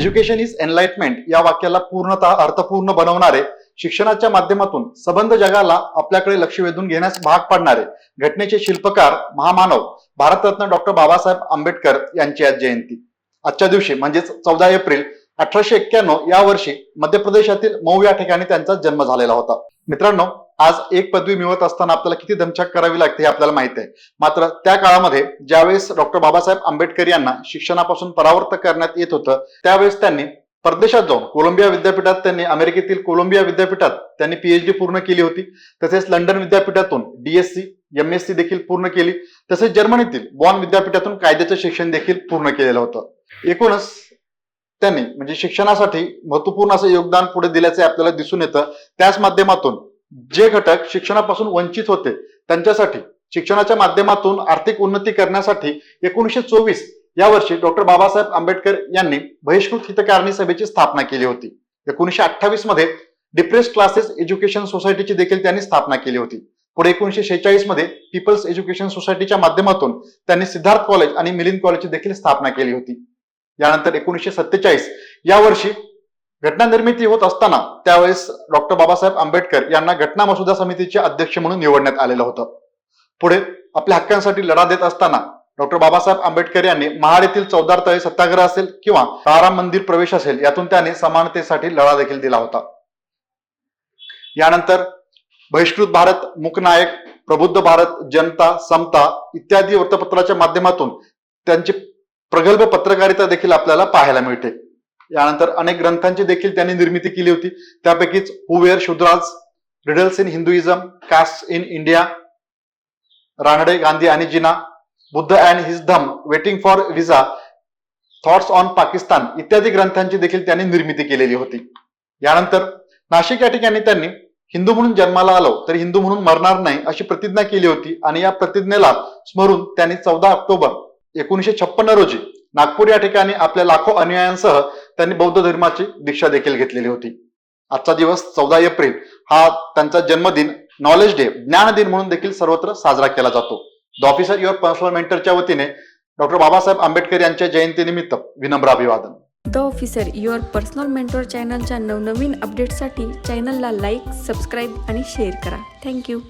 Education is enlightenment या वाक्याला पूर्णतः अर्थपूर्ण बनवणारे शिक्षणाच्या माध्यमातून सबंध जगाला आपल्याकडे लक्ष वेधून घेण्यास भाग पाडणारे घटनेचे शिल्पकार महामानव भारतरत्न डॉक्टर बाबासाहेब आंबेडकर यांची आज जयंती. आजच्या दिवशी म्हणजेच चौदा एप्रिल अठराशे एक्क्याण्णव या वर्षी मध्य प्रदेशातील मऊ या ठिकाणी त्यांचा जन्म झालेला होता. मित्रांनो आज एक पदवी मिळवत असताना आपल्याला किती दमछाक करावी लागते हे आपल्याला माहीत आहे. मात्र त्या काळामध्ये ज्यावेळेस डॉक्टर बाबासाहेब आंबेडकर यांना शिक्षणापासून परावर्त करण्यात येत होतं त्यावेळेस त्यांनी परदेशात जाऊन कोलंबिया विद्यापीठात त्यांनी अमेरिकेतील कोलंबिया विद्यापीठात त्यांनी पीएचडी पूर्ण केली होती. तसेच लंडन विद्यापीठातून डीएससी एम एस सी देखील पूर्ण केली. तसेच जर्मनीतील बॉन विद्यापीठातून कायद्याचं शिक्षण देखील पूर्ण केलेलं होतं. एकूणच त्यांनी म्हणजे शिक्षणासाठी महत्त्वपूर्ण असं योगदान पुढे दिल्याचे आपल्याला दिसून येतं. त्याच माध्यमातून जे घटक शिक्षणापासून वंचित होते त्यांच्यासाठी शिक्षणाच्या माध्यमातून आर्थिक उन्नती करण्यासाठी एकोणीसशे चोवीस या वर्षी डॉक्टर बाबासाहेब आंबेडकर यांनी बहिष्कृत हितकारणी सभेची स्थापना केली होती. एकोणीसशे अठ्ठावीसमध्ये डिप्रेस क्लासेस एज्युकेशन सोसायटीची देखील त्यांनी स्थापना केली होती. पुढे एकोणीसशे शेहेचाळीसमध्ये पीपल्स एज्युकेशन सोसायटीच्या माध्यमातून त्यांनी सिद्धार्थ कॉलेज आणि मिलिंद कॉलेजची देखील स्थापना केली होती. यानंतर एकोणीसशे सत्तेचाळीस या वर्षी घटना निर्मिती होत असताना त्यावेळेस डॉक्टर बाबासाहेब आंबेडकर यांना घटना मसुदा समितीचे अध्यक्ष म्हणून निवडण्यात आलेलं होतं. पुढे आपल्या हक्कांसाठी लढा देत असताना डॉक्टर बाबासाहेब आंबेडकर यांनी महाड येथील चौदार तळे सत्याग्रह असेल किंवा ताराम मंदिर प्रवेश असेल यातून त्यांनी समानतेसाठी लढा देखील दिला होता. यानंतर बहिष्कृत भारत मुकनायक प्रबुद्ध भारत जनता समता इत्यादी वृत्तपत्राच्या माध्यमातून त्यांची प्रगल्भ पत्रकारिता देखील आपल्याला पाहायला मिळते. यानंतर अनेक ग्रंथांची देखील त्यांनी निर्मिती केली होती. त्यापैकीच who were Shudras riddles in Hinduism caste in India Ranade Gandhi आणि Jinnah Buddha and his Dhamma waiting for visa thoughts on Pakistan इत्यादी ग्रंथांची देखील त्यांनी निर्मिती केलेली होती. यानंतर नाशिक या ठिकाणी त्यांनी हिंदू म्हणून जन्माला आलो तरी हिंदू म्हणून मरणार नाही अशी प्रतिज्ञा केली होती आणि या प्रतिज्ञेला स्मरून त्यांनी चौदा ऑक्टोबर एकोणीसशे छप्पन्न रोजी नागपूर या ठिकाणी आपल्या लाखो अनुयायांसह त्यांनी बौद्ध धर्माची दीक्षा देखील घेतलेली होती. आजचा दिवस चौदा एप्रिल हा त्यांचा जन्मदिन नॉलेज डे ज्ञान दिन म्हणून देखील सर्वत्र साजरा केला जातो. द ऑफिसर युअर पर्सनल मेंटरच्या वतीने डॉक्टर बाबासाहेब आंबेडकर यांच्या जयंतीनिमित्त विनम्र अभिवादन. The officer your personal mentor चॅनलच्या नवनवीन अपडेटसाठी चॅनलला लाईक सबस्क्राईब आणि शेअर करा. Thank you